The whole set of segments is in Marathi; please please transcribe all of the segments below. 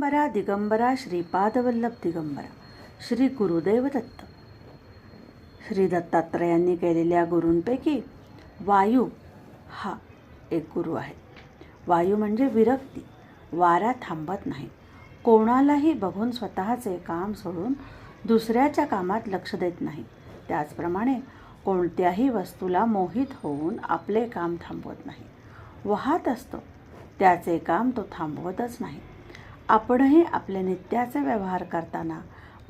दिगंबरा दिगंबरा श्रीपादवल्लभ दिगंबरा श्री गुरुदेव दत्त. श्री दत्तात्रयांनी केलेल्या गुरूंपैकी वायू हा एक गुरु आहे. वायू म्हणजे विरक्ती वारा थांबत नाही. कोणालाही बघून स्वतःचे काम सोडून दुसऱ्याच्या कामात लक्ष देत नाही. त्याचप्रमाणे कोणत्याही वस्तूला मोहित होऊन आपले काम थांबवत नाही. वाहत असतो त्याचे काम तो थांबवतच नाही. आपणही आपले नित्याचे व्यवहार करताना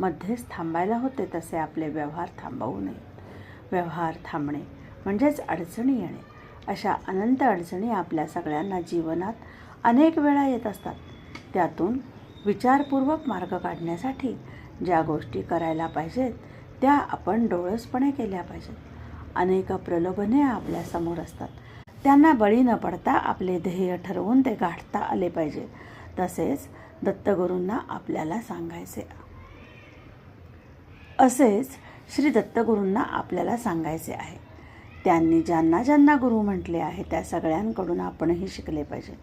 मध्येच थांबायला होते तसे आपले व्यवहार थांबवू नयेत व्यवहार थांबणे म्हणजेच अडचणी येणे. अशा अनंत अडचणी आपल्या सगळ्यांना जीवनात अनेक वेळा येत असतात. त्यातून विचारपूर्वक मार्ग काढण्यासाठी ज्या गोष्टी करायला पाहिजेत त्या आपण डोळसपणे केल्या पाहिजेत. अनेक प्रलोभने आपल्यासमोर असतात. त्यांना बळी न पडता आपले ध्येय ठरवून ते गाठता आले पाहिजे तसेच दत्तगुरूंना आपल्याला सांगायचे. असेच श्री दत्तगुरूंना आपल्याला सांगायचे आहे. त्यांनी ज्यांना ज्यांना गुरु म्हटले आहे त्या सगळ्यांकडून आपणही शिकले पाहिजे.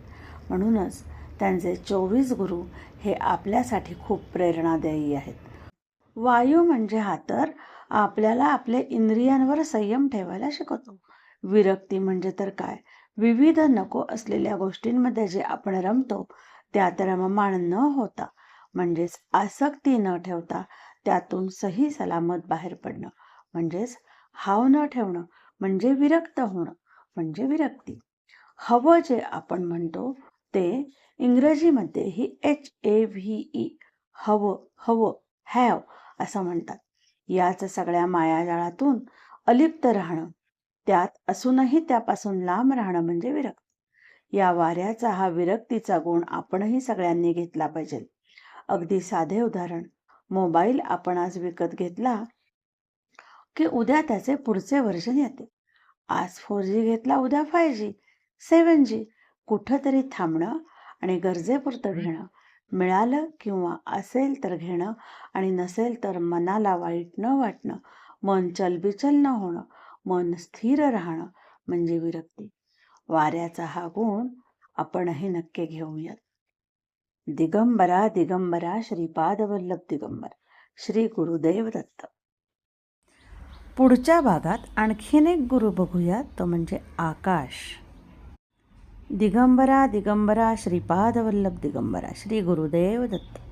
म्हणूनच त्यांचे चोवीस गुरु हे आपल्यासाठी खूप प्रेरणादायी आहेत. वायू म्हणजे हा तर आपल्याला आपले इंद्रियांवर संयम ठेवायला शिकवतो. विरक्ती म्हणजे तर काय? विविध नको असलेल्या गोष्टींमध्ये जे आपण रमतो त्यात रममाण न होता म्हणजेच आसक्ती न ठेवता त्यातून सही सलामत बाहेर पडणं म्हणजेच हाव न ठेवणं म्हणजे विरक्त होणं म्हणजे विरक्ती. हवं जे आपण म्हणतो ते इंग्रजीमध्ये ही एच ए व्ही ई हवं हवं हॅव असं म्हणतात. याच सगळ्या मायाजाळातून अलिप्त राहणं त्यात असूनही त्यापासून लांब राहणं म्हणजे विरक्ती. या वाऱ्याचा हा विरक्तीचा गुण आपणही सगळ्यांनी घेतला पाहिजे. अगदी साधे उदाहरण मोबाईल आपण आज विकत घेतला की उद्या त्याचे पुढचे वर्जन येते. आज फोर जी घेतला उद्या फाय जी सेवन जी कुठंतरी थांबणं आणि गरजेपुरतं घेणं. मिळालं किंवा असेल तर घेणं आणि नसेल तर मनाला वाईट न वाटणं मन चलबिचल न होणं मन स्थिर राहणं म्हणजे विरक्ती. वाऱ्याचा हा गुण आपणही नक्की घेऊयात. दिगंबरा दिगंबरा श्रीपादवल्लभ दिगंबर श्री गुरुदेव दत्त. पुढच्या भागात आणखीन एक गुरु बघूया तो म्हणजे आकाश. दिगंबरा दिगंबरा श्रीपादवल्लभ दिगंबरा श्री गुरुदेव दत्त.